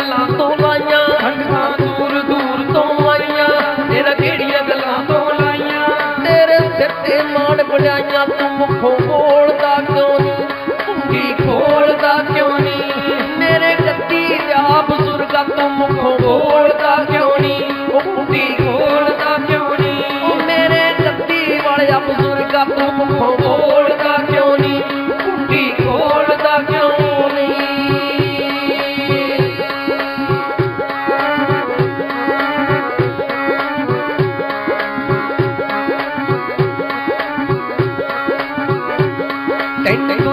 ਗੱਲਾਂ ਤੋਂ ਆਈਆਂ ਖੰਡਾਂ ਦੂਰ ਦੂਰ ਤੋਂ ਆਈਆਂ ਤੇਰਾ ਕਿਹੜੀਆਂ ਗੱਲਾਂ ਤੋਂ ਲਾਈਆਂ? ਤੇਰੇ ਸਿਰ ਤੇ ਮਾਣ ਬਣਾਈਆਂ ਤੂੰ ਮੁੱਖੋਂ ਬੋਲਦਾ ਕਿਉਂ ਨਹੀਂ ਕੀ ਖੋਲਦਾ ਕਿਉਂ ਨਹੀਂ ਮੇਰੇ ਕੱਤੀ ਵਿਆਹ ਬਜ਼ੁਰਗਾ ਤੂੰ ਮੁੱਖੋਂ ਬੋਲਦਾ ਕਿਉਂ ਨਹੀਂ ਉਹ ਕੁੜੀ ਖੋਲਦਾ ਕਿਉਂ ਨਹੀਂ ਉਹ ਮੇਰੇ ਕੱਤੀ ਵਾਲਿਆ ਬਜ਼ੁਰਗਾ ਤੂੰ ਮੁੱਖੋਂ ਬੋਲ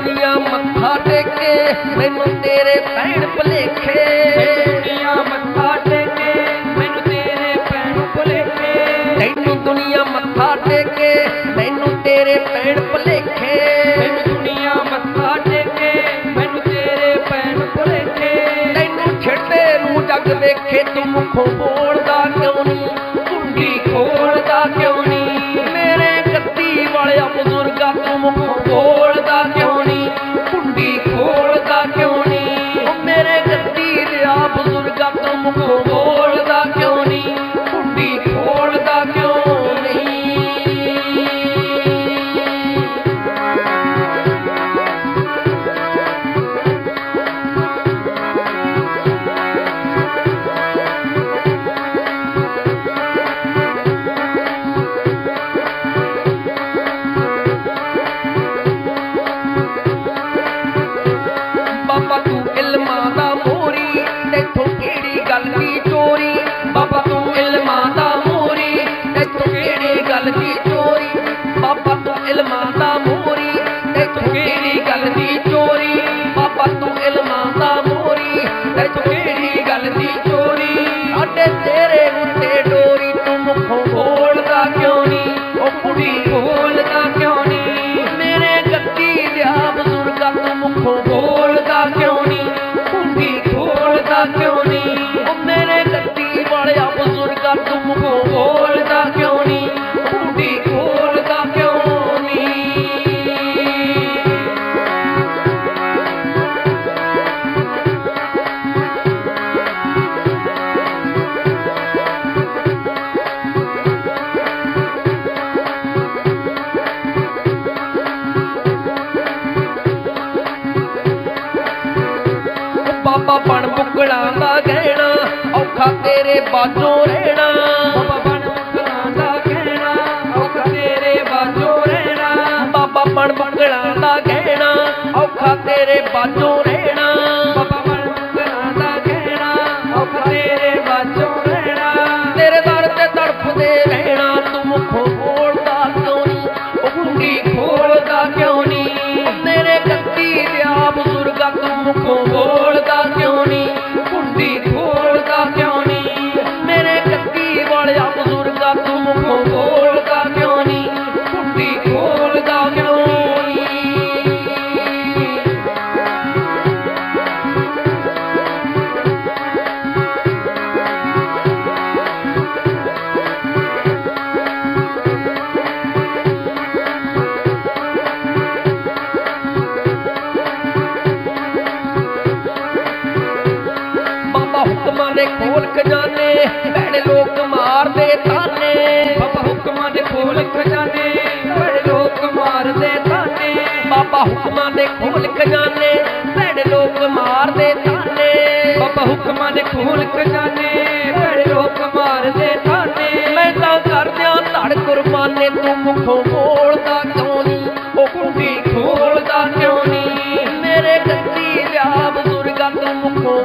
ਦੁਨੀਆ ਮੱਥਾ ਟੇਕੇ ਮੈਨੂੰ ਤੇਰੇ ਪੈਣ ਭਲੇਖੇ। ਦੁਨੀਆ ਮੱਥਾ ਟੇਕੇ ਮੈਨੂੰ ਤੇਰੇ ਪੈਣ ਭੁਲੇਖੇ। ਤੈਨੂੰ ਦੁਨੀਆ ਮੱਥਾ ਟੇਕੇ ਮੈਨੂੰ ਤੇਰੇ ਪੈਣ ਭਲੇਖੇ। ਮੈਨੂੰ ਦੁਨੀਆ ਮੱਥਾ ਟੇਕੇ ਮੈਨੂੰ ਤੇਰੇ ਪੈਣ ਭੁਲੇਖੇ। ਤੈਨੂੰ ਛੱਡੇ ਨੂੰ ਜੱਗ ਵੇਖੇ ਤੂੰ ਮੁਖੋਂ ਬੋਲਦਾ ਕਿਉਂ ਨਹੀਂ ਕੁੰਡੀ ਖੋਲਦਾ ਕਿਉਂ ਨਹੀਂ ਮੇਰੇ ਗੱਦੀ ਵਾਲਿਆ ਬਜ਼ੁਰਗਾ ਤੂੰ ਮੁਖੋਂ ਬੋਲਦਾ ਕਿਉਂ ਬਾਬਾ ਖੋਲਦਾ ਕਿਉਂ ਬਾਬਾ ਬਣ ਬੁਕੜਾਂ ਦਾ ਗਹਿਣਾ, ਔਖਾ ਤੇਰੇ ਬਾਝੋਂ ਰਹਿਣਾ। ਬਾਬਾ ਬਣ ਮੁਕਰਾਂ ਦਾ ਕਹਿਣਾ ਔਖ ਤੇਰੇ ਬਾਝੋਂ ਰਹਿਣਾ। ਬਾਬਾ ਬਣ ਬੁਕੜਾਂ ਦਾ ਗਹਿਣਾ, ਔਖਾ ਤੇਰੇ ਬਾਝੋਂ ਰਹਿਣਾ। ਬਾਬਾ ਬਣ ਮੁਕਰਾਂ ਦਾ ਕਹਿਣਾ ਔਖ ਤੇਰੇ ਬਾਝੋਂ ਰਹਿਣਾ। ਤੇਰੇ ਦਰ ਤੇ ਤੜਫਦੇ ਰਹਿਣਾ, ਤੂੰ ਮੁਖੋਂ ਬੋਲਦਾ ਕਿਉਂ ਨਹੀਂ ਉਹ ਕੁੰਡੀ ਖੋਲਦਾ ਕਿਉਂ ਨਹੀਂ ਉਹ ਮੇਰੇ ਦਿਆ ਬਜ਼ੁਰਗਾ, ਤੂੰ ਮੁਖੋਂ ਬੋਲ ਹੁਕਮਾਂ ਦੇ ਖੋਲ ਖਜ਼ਾਨੇ ਭੈੜੇ ਲੋਕ ਮਾਰਦੇ ਤਾਨੇ। ਬਾਬਾ ਹੁਕਮਾਂ ਦੇ ਖੋਲ ਖਜ਼ਾਨੇ। ਮਾਰਦੇ ਤਾਨੇ ਬਾਬਾ ਹੁਕਮਾਂ ਦੇ ਖੋਲ ਖਜ਼ਾਨੇ ਭੈੜੇ ਲੋਕ ਮਾਰਦੇ ਤਾਨੇ। ਬਾਬਾ ਹੁਕਮਾਂ ਦੇ ਖੋਲ ਖਜ਼ਾਨੇ ਬੜੇ ਲੋਕ ਮਾਰਦੇ ਤਾਨੇ। ਮੈਂ ਤਾਂ ਕਰਦਿਆਂ ਧੜ ਕੁਰਬਾਨੇ ਤੂੰ ਮੁਖੋਂ ਬੋਲਦਾ ਕਿਉਂ ਨਹੀਂ ਉਹ ਕੁੰਡੀ ਖੋਲਦਾ ਕਿਉਂ ਨਹੀਂ ਮੇਰੇ ਗੱਦੀ ਲਿਆ ਬਜ਼ੁਰਗਾ ਤੂੰ ਮੁਖੋਂ